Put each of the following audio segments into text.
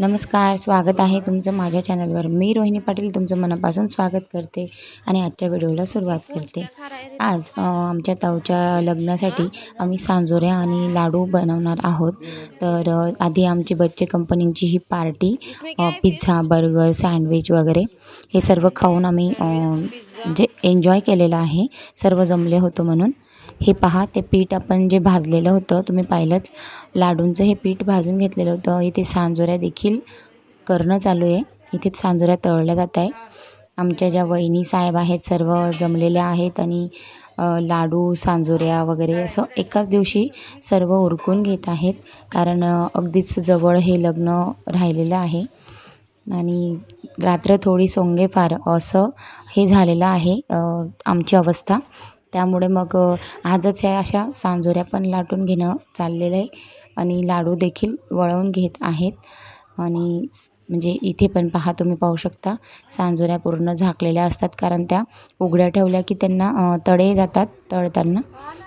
नमस्कार स्वागत आहे तुमचं माझ्या चॅनलवर. मी रोहिणी पाटील तुमचं मनापासून स्वागत करते आणि आजच्या व्हिडिओला सुरुवात करते. आज आमच्या ताऊच्या लग्नासाठी आम्ही सांजोऱ्या आणि लाडू बनवणार आहोत. तर आधी आमची बच्चे कंपनीची ही पार्टी पिझ्झा बर्गर सँडविच वगैरे हे सर्व खाऊन आम्ही जे एन्जॉय केलेलं आहे सर्व जमले होतो म्हणून हे पहा ते पीठ आपण जे भाजलेलं होतं तुम्ही पाहिलंच. लाडूंचं हे पीठ भाजून घेतलेलं होतं. इथे सांजोऱ्या देखील करणं चालू आहे. इथे सांजोऱ्या तळल्या जात आहे आमच्या ज्या वहिनी साहेब आहेत सर्व जमलेल्या आहेत आणि लाडू सांजोऱ्या वगैरे असं एकाच दिवशी सर्व उरकून घेत आहेत. कारण अगदीच जवळ हे लग्न राहिलेलं आहे. आणि रात्र थोडी सोंगे फार असं हे झालेलं आहे आमची अवस्था. त्यामुळे मग आजच ह्या अशा सांजोऱ्या पण लाटून घेणं चाललेलं आहे. आणि लाडू देखील वळवून घेत आहेत. आणि म्हणजे इथे पण पहा तुम्ही पाहू शकता सांजोऱ्या पूर्ण झाकलेल्या असतात. कारण त्या उघड्या ठेवल्या की त्यांना तळे जातात तळताना.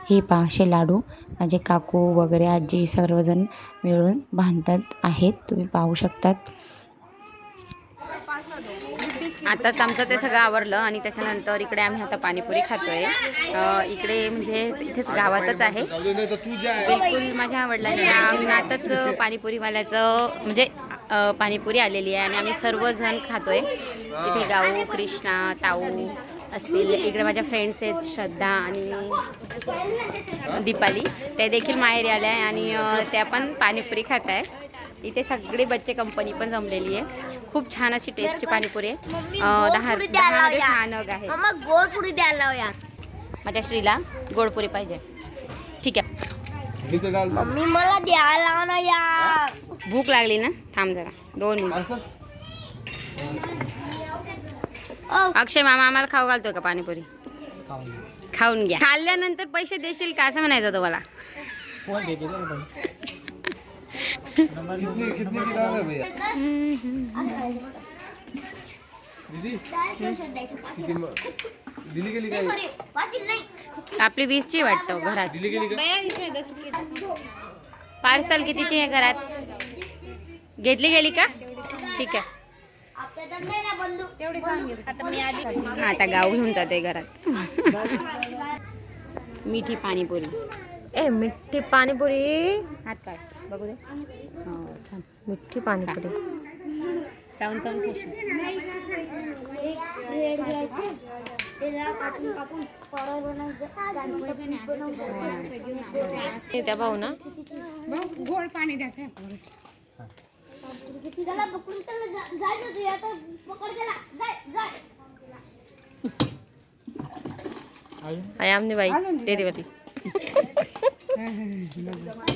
हे पहा असे लाडू माझे काकू वगैरे आजी सर्वजण मिळून बांधतात आहेत. तुम्ही पाहू शकतात. आताच आमचं ते सगळं आवरलं आणि त्याच्यानंतर इकडे आम्ही आता पाणीपुरी खातोय. इकडे म्हणजे इथेच गावातच आहे. बिलकुल माझ्या आवडला अंगणातच पाणीपुरीवाल्याचं म्हणजे पाणीपुरी आलेली आहे आणि आम्ही सर्वजण खातोय. तिथे गाऊ कृष्णा ताऊ असतील इकडे माझ्या फ्रेंड्स आहेत श्रद्धा आणि दीपाली. ते देखील माहेरी आल्या आहे आणि त्या पण पाणीपुरी खात आहे इथे सगळी बच्चे कंपनी पण जमलेली आहे. खूप छान अशी टेस्टी पाणीपुरी आहे. दहा गोडपुरी या. नग आहे मम्मा गोड पुरी द्यायला माझ्या श्रीला गोडपुरी पाहिजे. ठीक आहे. मम्मी मला द्यायला ना यार भूक लागली ना? थांब जरा. दोन मिनिट. अक्षय मामा आम्हाला खाऊ घालतोय का पाणीपुरी? खाऊन घ्या. खाल्ल्यानंतर पैसे देशील का? असं म्हणायचं तुम्हाला. कितनी कितनी की दाम है भैया? दीदी? दिल्ली गेली काय आपली वीसची वाटतं घरात. गेली का पार्सल कितीची आहे घरात? घेतली गेली का? ठीक आहे. हा, आता गाव घेऊन जाते घरात. मिठी पाणीपुरी. ए मिठी पाणीपुरी. हात काय बघू दे. हो छान. मिठी पाणीपुरी. चावून चावून खाशील. हे त्या भाऊ ना. आई आमने बाई तेरी Sama.